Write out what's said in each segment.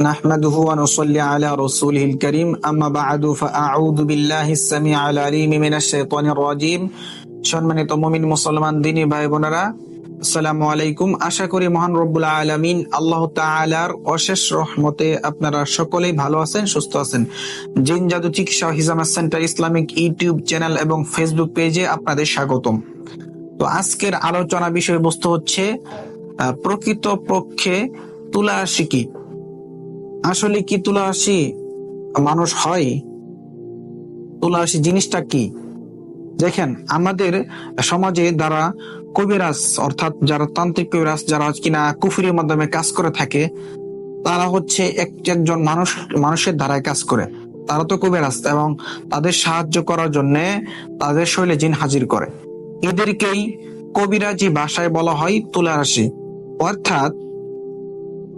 نحمده ونصلي على رسوله الكريم أما بعد فأعوذ بالله السميع العليم من الشيطان الرجيم সম্মানিত মুমিন মুসলমান দিনী ভাই বোনেরা আসসালামু আলাইকুম আশা করি মহান রব্বুল আলামিন আল্লাহ তাআলার অশেষ রহমতে আপনারা সকলেই ভালো আছেন সুস্থ আছেন জিন জাদু চিকিৎসা হিজামা সেন্টার ইসলামিক ইউটিউব চ্যানেল এবং ফেসবুক পেজে আপনাদের স্বাগতম তো আজকের আলোচনা বিষয়বস্তু হচ্ছে আহ, প্রকৃত পক্ষে তুলা রাশি কি আসলে কি তুলা রাশি মানুষ হয়? তুলা রাশি জিনিসটা কি? দেখেন, আমাদের সমাজে দ্বারা কবিরাজ, অর্থাৎ যারা তান্ত্রিক কবিরাজ, যারা কিনা কুফুরির মাধ্যমে কাজ করে থাকে, তারা হচ্ছে এক- একজন মানুষ, মানুষের দ্বারাই কাজ করে। তারা তো কবিরাজ এবং তাদের সাহায্য করার জন্য তাদের শৈলে জিন হাজির করে। এদেরকেই কবিরাজি ভাষায় বলা হয় তুলা রাশি অর্থাৎ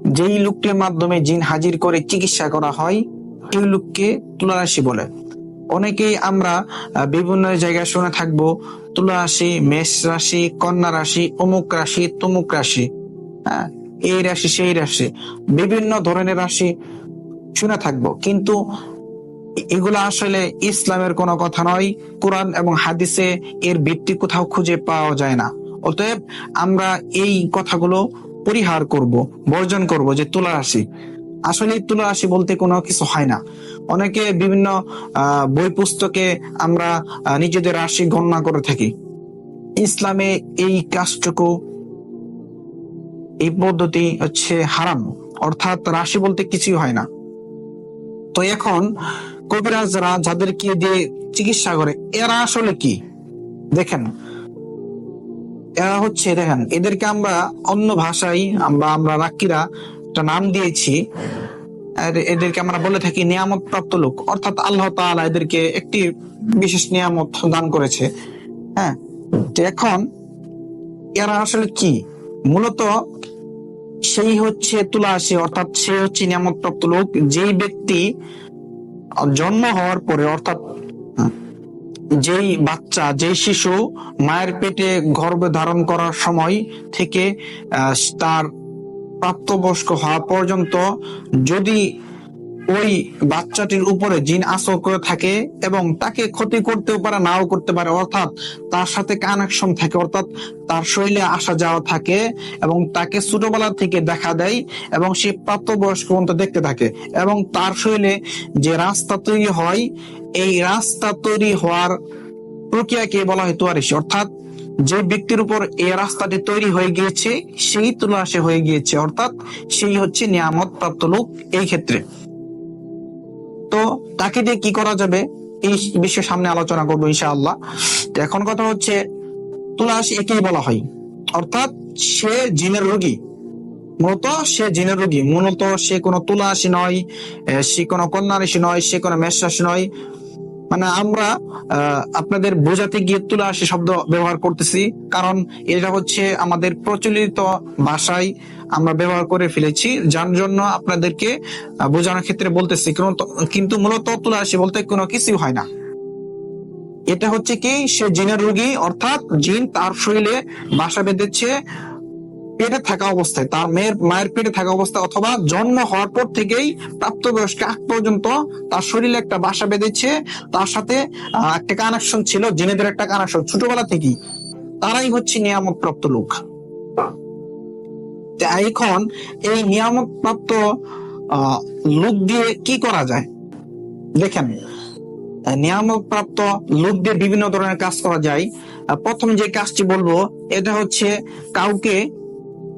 যেই লোকটির মাধ্যমে জিন হাজির করে চিকিৎসা করা হয় এই লোককে তুলা রাশি বলে। অনেকেই আমরা বিভিন্ন জায়গায় শুনে থাকব তুলা রাশি মেষ রাশি, কন্যা রাশি, অমুক রাশি, তমুক রাশি হ্যাঁ এই রাশি, সেই রাশি, বিভিন্ন ধরনের রাশি শুনে থাকব। কিন্তু এগুলো আসলে ইসলামের কোনো কথা নয়, কোরআন এবং হাদিসে এর ভিত্তি কোথাও খুঁজে পাওয়া যায় না। অতএব আমরা এই কথাগুলো পরিহার করব, বর্জন করব যে তুলা রাশি। আসলে তুলা রাশি বলতে কোনো কিছু হয় না। অনেকে বিভিন্ন বই পুস্তকে আমরা নিজেদের রাশি গণনা করে থাকি। ইসলামে এই কাজটুকু, এই পদ্ধতি হচ্ছে হারাম। অর্থাৎ রাশি বলতে কিছুই হয় না। তো এখন কবিরাজরা যাদেরকে দিয়ে চিকিৎসা করে, এরা আসলে কি? দেখেন এরা হচ্ছে, দেখেন, এদেরকে আমরা অন্য ভাষায় আমরা আমরা রাকিরা একটা নাম দিয়েছি। আর এদেরকে আমরা বলে থাকি নিয়ামত প্রাপ্ত লোক। অর্থাৎ আল্লাহ তাআলা এদেরকে একটি বিশেষ নিয়ামত দান করেছে। হ্যাঁ তো এখন এরা আসলে কি? মূলত সেই হচ্ছে তুলা আসে, অর্থাৎ সে হচ্ছে নিয়ামত প্রাপ্ত লোক, যেই ব্যক্তি জন্ম হওয়ার পরে, অর্থাৎ যেই বাচ্চা, যেই শিশু মায়ের পেটে গর্ভে ধারণ করার সময় থেকে তার প্রাপ্তবয়স্ক হওয়া পর্যন্ত যদি ওই বাচ্চাটির উপরে জিন আসর করে থাকে এবং তাকে ক্ষতি করতেও পারে, নাও করতে পারে। অর্থাৎ তার সাথে কানেকশন থাকে, অর্থাৎ তার শরীরে আসা যাওয়া থাকে এবং তাকে ছোটবেলা থেকে দেখা দেয় এবং সে প্রাপ্তবয়স্ক পর্যন্ত দেখতে থাকে এবং তার শরীরে যে রাস্তা তৈরি হয়, এই রাস্তা তৈরি হওয়ার প্রক্রিয়াকে বলা হয় তুয়ারিশি। অর্থাৎ যে ব্যক্তির উপর এই রাস্তাটি তৈরি হয়ে গিয়েছে, সেই তুলাসে হয়ে গিয়েছে। অর্থাৎ সেই হচ্ছে নিয়ামত প্রাপ্ত লোক এই ক্ষেত্রে। তো তাকে দিয়ে কি করা যাবে? এই বিষয়ে সামনে আলোচনা করব ইনশাআল্লাহ। তো এখন কথা হচ্ছে তুলাস একেই বলা হয়। অর্থাৎ সে জিনের রোগী। মূলত সে জিনের রোগী। মূলত সে কোনো তুলা রাশি নয় সে কোনো কন্যা রাশি নয়, সে কোনো রাশি নয়। মানে আমরা আপনাদের বোঝাতে গিয়ে তুলা রাশি শব্দ ব্যবহার করতেছি। কারণ এটা হচ্ছে আমাদের প্রচলিত ভাষায় আমরা ব্যবহার করে ফেলেছি, যার জন্য আপনাদেরকে বোঝানোর ক্ষেত্রে বলতেছি কিন্তু- মূলত তুলা রাশি বলতে কোনো কিছু হয় না। এটা হচ্ছে কি, সে জিনের রোগী, অর্থাৎ জিন তার শরীরে বাসা বেঁধেছে পেটে থাকা অবস্থায় তার মেয়ের, মায়ের পেটে থাকা অবস্থায় অথবা জন্ম হওয়ার পর থেকেই প্রাপ্তবয়স্ক আগ পর্যন্ত তার শরীরে একটা বাসা বেঁধেছে। তার সাথে একটা কানেকশন ছিল, জিনেদের একটা কানেকশন ছোটবেলা থেকেই তারাই হচ্ছে নিয়ামক প্রাপ্ত লোক এখন এই নিয়ামক প্রাপ্ত লোক দিয়ে কি করা যায়? দেখেন নিয়ামক প্রাপ্ত লোক দিয়ে বিভিন্ন ধরনের কাজ করা যায়। প্রথম যে কাজটি বলব, এটা হচ্ছে কাউকে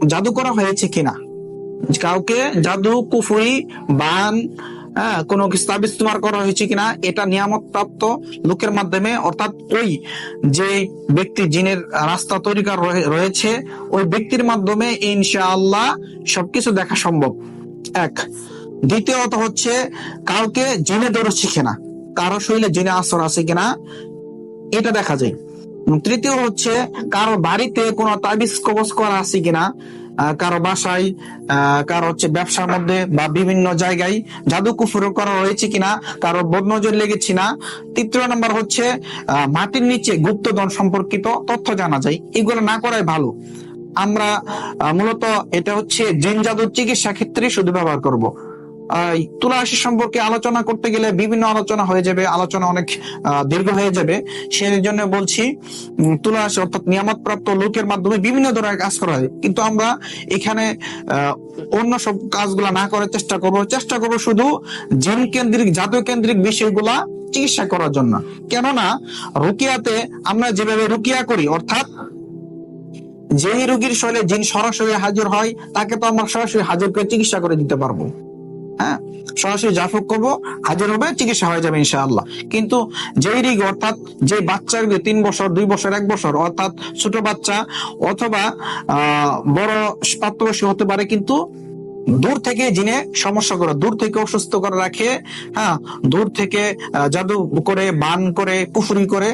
জাদু করা হয়েছে কিনা? কাউকে জাদু, কুফুরি, বান হ্যাঁ কোনো কিছু তাবিজ তোমার করা হয়েছে কিনা, এটা নিয়ামত প্রাপ্ত লোকের মাধ্যমে, অর্থাৎ ওই যে ব্যক্তি জিনের রাস্তা তৈরি রয়েছে, ওই ব্যক্তির মাধ্যমে ইনশাআল্লাহ সবকিছু দেখা সম্ভব। এক। দ্বিতীয়ত হচ্ছে, কাউকে জিনে ধরেছে কিনা, কারও শরীরে জিনে আসর আছে কিনা, এটা দেখা যায়। তৃতীয় হচ্ছে, কারও বাড়িতে কোনো তাবিজ কবজ করা আছে কিনা কারও বাসায় কারও হচ্ছে ব্যবসার মধ্যে বা বিভিন্ন জায়গায় জাদু কুফুর করা হয়েছে কিনা, কারও বদনজর লেগেছে না। তৃতীয় নম্বর হচ্ছে মাটির নিচে গুপ্তধন সম্পর্কিত তথ্য জানা যায়। এগুলো না করাই ভালো। আমরা মূলত এটা হচ্ছে জিন জাদুর চিকিৎসা ক্ষেত্রে শুধু ব্যবহার করব। তুলা রাশি সম্পর্কে আলোচনা করতে গেলে বিভিন্ন আলোচনা হয়ে যাবে, আলোচনা অনেক দীর্ঘ হয়ে যাবে। সেই জন্য বলছি তুলা রাশি অর্থাৎ নিয়ামত প্রাপ্ত লোকের মাধ্যমে বিভিন্ন ধরনের কাজ করা হয়। কিন্তু আমরা এখানে অন্য সব কাজগুলা না করার চেষ্টা করব। চেষ্টা করব শুধু জিন কেন্দ্রিক জাতীয় কেন্দ্রিক বিষয়গুলা চিকিৎসা করার জন্য। কেননা, রুকিয়াতে আমরা যেভাবে রুকিয়া করি, অর্থাৎ যেই রোগীর শরীরে জিন সরাসরি হাজির হয়, তাকে তো আমরা সরাসরি হাজির করে চিকিৎসা করে দিতে পারব। হ্যাঁ? সরাসরি জাফুক করব, হাজির হবে, চিকিৎসা হয়ে যাবে ইনশাআল্লাহ। কিন্তু যেই রোগী, অর্থাৎ যে বাচ্চা রোগী তিন বছর, দুই বছর, এক বছর, অর্থাৎ ছোট বাচ্চা অথবা বড় প্রাপ্তবয়স্ক হতে পারে, কিন্তু দূর থেকে জিনে সমস্যা করে, দূর থেকে অসুস্থ করে রাখে হ্যাঁ দূর থেকে জাদু করে, বান করে কুফুরি করে,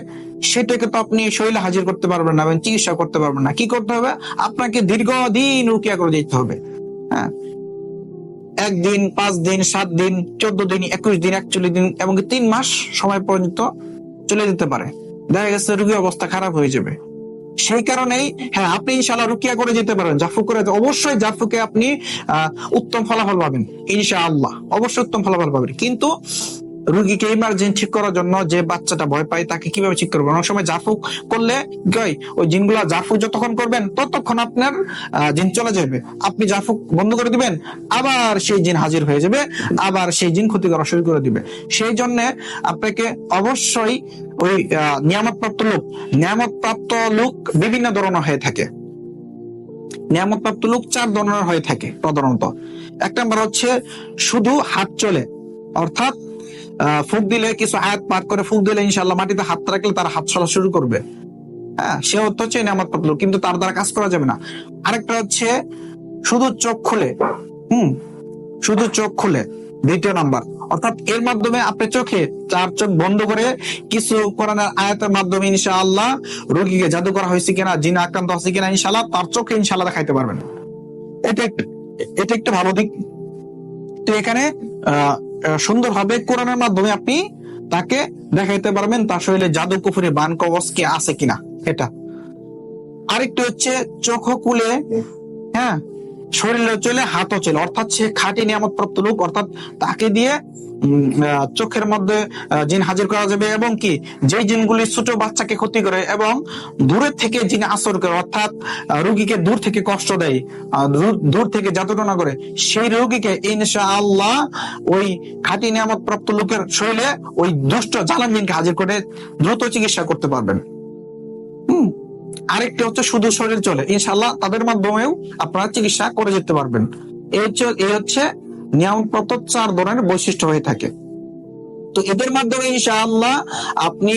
সেটাকে তো আপনি শরীরে হাজির করতে পারবেন না এবং চিকিৎসা করতে পারবেন না। কি করতে হবে? আপনাকে দীর্ঘদিন রুকিয়া করে যেতে হবে। হ্যাঁ একদিন, পাঁচ দিন, সাত দিন, চোদ্দ দিন, একুশ দিন, একচল্লিশ দিন এমনকি তিন মাস সময় পর্যন্ত চলে যেতে পারে। দেখা গেছে রুগীর অবস্থা খারাপ হয়ে যাবে। সেই কারণেই হ্যাঁ আপনি ইনশাল্লাহ রুকিয়া করে যেতে পারেন। জাফু করে অবশ্যই জাফুকে আপনি উত্তম ফলাফল পাবেন, ইনশাআল্লাহ। অবশ্যই উত্তম ফলাফল পাবেন। কিন্তু রুগীকে ইমার্জেন্সি ঠিক করার জন্য যে বাচ্চাটা ভয় পায় তাকে কীভাবে ঠিক করবেন? অনেক সময় জাফু করলে ওই জিনগুলা জাফু যতক্ষণ করবেন, ততক্ষণ আপনার জিন চলে যাবে। আপনি জাফু বন্ধ করে দিবেন, আবার সেই জিন হাজির হয়ে যাবে, আবার সেই জিন ক্ষতি করা শুরু করে দিবে। সেই জন্য আপনাকে অবশ্যই ওই নিয়ামতপ্রাপ্ত লোক নিয়ামতপ্রাপ্ত লোক বিভিন্ন ধরনের হয়ে থাকে। নিয়ামতপ্রাপ্ত লোক চার ধরনের হয়ে থাকে প্রধানত। এক নম্বর হচ্ছে শুধু হাত চলে, অর্থাৎ ফুক দিলে কিছু আয়াত পাঠ করে ফুক দিলে ইনশাল্লাহ মাটিতে হাত রাখলে তার হাত চলা শুরু করবে। হ্যাঁ সে অর্থ হচ্ছে নিয়ামতপ্রাপ্ত লোক কিন্তু তার দ্বারা কাজ করা যাবে না। আরেকটা হচ্ছে, শুধু চোখ খুলে, হুম, শুধু চোখ খুলে, দ্বিতীয় নাম্বার। অর্থাৎ এর মাধ্যমে আপনি চোখে, চার চোখ বন্ধ করে কিছু কোরআনের আয়াতের মাধ্যমে ইনশাআল্লাহ রোগীকে জাদু করা হয়েছে কিনা, জিন আক্রান্ত হয়েছে কিনা ইনশাআল্লাহ, তার চোখে ইনশাআল্লাহ দেখাইতে পারবেন। এটা একটা এটা একটা ভালো দিক। তো এখানে, আহ সুন্দর হবে কোরআনের মাধ্যমে আপনি তাকে দেখাইতে পারবেন তার শরীরে জাদু কুফুরি বান কবচ কি আছে কিনা, এটা। আরেকটি হচ্ছে চোখ কুলে হ্যাঁ শরীরে চলে, হাতও চলে। অর্থাৎ সে খাঁটি নিয়ামত প্রাপ্ত লোক, অর্থাৎ তাকে দিয়ে চোখের মধ্যে জিন হাজির করা যাবে এবং কি? যে জিনগুলি ছোট বাচ্চাকে ক্ষতি করে এবং দূরের থেকে জিন আসর করে, অর্থাৎ রোগীকে দূর থেকে কষ্ট দেয় দূর- দূর থেকে যাতনা করে, সেই রোগীকে ইনশা আল্লাহ ওই খাঁটি নিয়ামত প্রাপ্ত লোকের শরীরে ওই দুষ্ট জালান জিনকে হাজির করে দ্রুত চিকিৎসা করতে পারবেন। হুম। আরেকটি হচ্ছে শুধু শরীর চলে। ইনশাল্লাহ তাদের মাধ্যমেও আপনারা চিকিৎসা করে যেতে পারবেন। এই হচ্ছে এই হচ্ছে নিয়ামপ্রাপ্ত চার ধরনের বৈশিষ্ট্য হয়ে থাকে। তো এদের মাধ্যমে ইনশাআল্লাহ আপনি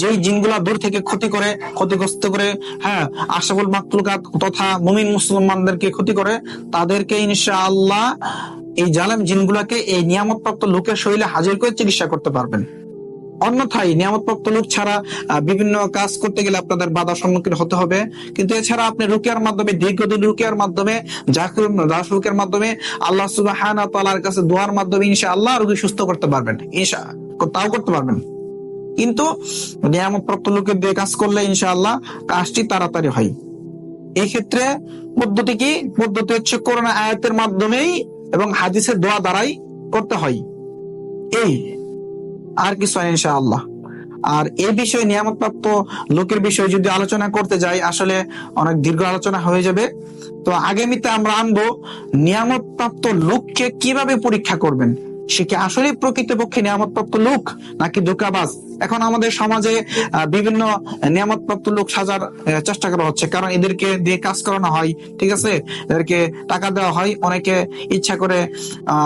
যেই জিনগুলা দূর থেকে ক্ষতি করে, ক্ষতিগ্রস্ত করে হ্যাঁ আশাফুল মাকলুকাত তথা মুমিন মুসলমানদেরকে ক্ষতি করে, তাদেরকে ইনশাআল্লাহ এই জালেম জিনগুলাকে এই নিয়ামতপ্রাপ্ত লোকের শরীরে হাজির করে চিকিৎসা করতে পারবেন। অন্যথায় নিয়ামতপ্রাপ্ত লোক ছাড়া বিভিন্ন কাজ করতে গেলে আপনাদের বাধার সম্মুখীন হতে হবে। কিন্তু এছাড়া আপনি রুকিয়ার মাধ্যমে, দীর্ঘদিন রুকিয়ার মাধ্যমে, জাকুর মাধ্যমে আল্লাহ ওয়া কাছে দোয়ার মাধ্যমে ইনশাআল্লাহ রোগী সুস্থ করতে পারবেন। ইনশা তাও করতে পারবেন। কিন্তু নিয়ামতপ্রাপ্ত লোকের দিয়ে কাজ করলে ইনশাআল্লাহ কাজটি তাড়াতাড়ি হয়। এই ক্ষেত্রে পদ্ধতি কি? পদ্ধতি হচ্ছে করোনা আয়াতের মাধ্যমেই এবং হাদিসের দোয়া দ্বারাই করতে হয়। এই আর কিছু হয় ইনশাআল্লাহ। আর এ বিষয়ে নিয়ামতপ্রাপ্ত লোকের বিষয়ে যদি আলোচনা করতে যাই, আসলে অনেক দীর্ঘ আলোচনা হয়ে যাবে। তো আগামীতে আমরা আনব নিয়ামতপ্রাপ্ত লোককে কীভাবে পরীক্ষা করবেন? সে কি আসলে প্রকৃতপক্ষে নিয়ামতপ্রাপ্ত লোক নাকি ধোকাবাজ? এখন আমাদের সমাজে বিভিন্ন নিয়ামতপ্রাপ্ত লোক সাজার চেষ্টা করা হচ্ছে। কারণ এদেরকে দিয়ে কাজ করানো হয়, ঠিক আছে? এদেরকে টাকা দেওয়া হয়। অনেকে ইচ্ছা করে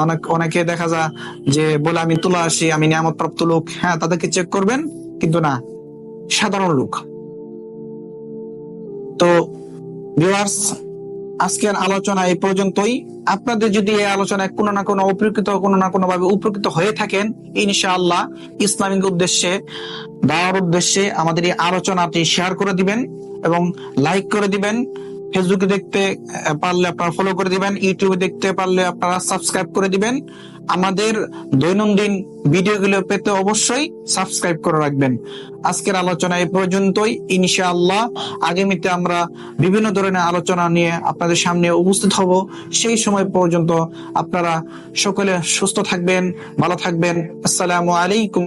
অনেক, অনেকে দেখা যায় যে, বলে আমি তুলা আসি, আমি নিয়ামতপ্রাপ্ত লোক। হ্যাঁ তাদেরকে চেক করবেন, কিন্তু না, সাধারণ লোক। তো আজকের আলোচনা এই পর্যন্তই। আপনাদের যদি এই আলোচনায় কোনো না কোনো অপ্রকৃত কোনো না কোনো ভাবে উপকৃত হয়ে থাকেন, ইনশাআল্লাহ ইসলামিক উদ্দেশ্যে, দাওয়ার উদ্দেশ্যে আমাদের এই আলোচনাটি শেয়ার করে দিবেন এবং লাইক করে দিবেন। ফেসবুকে দেখতে পারলে আপনারা ফলো করে দিবেন ইউটিউবে দেখতে পারলে আপনারা সাবস্ক্রাইব করে দিবেন। আমাদের দৈনন্দিন ভিডিওগুলো পেতে অবশ্যই সাবস্ক্রাইব করে রাখবেন। আজকের আলোচনা এই পর্যন্তই। ইনশাআল্লাহ আগামীতে আমরা বিভিন্ন ধরনের আলোচনা নিয়ে আপনাদের সামনে উপস্থিত হব। সেই সময় পর্যন্ত আপনারা সকলে সুস্থ থাকবেন, ভালো থাকবেন। আসসালামু আলাইকুম।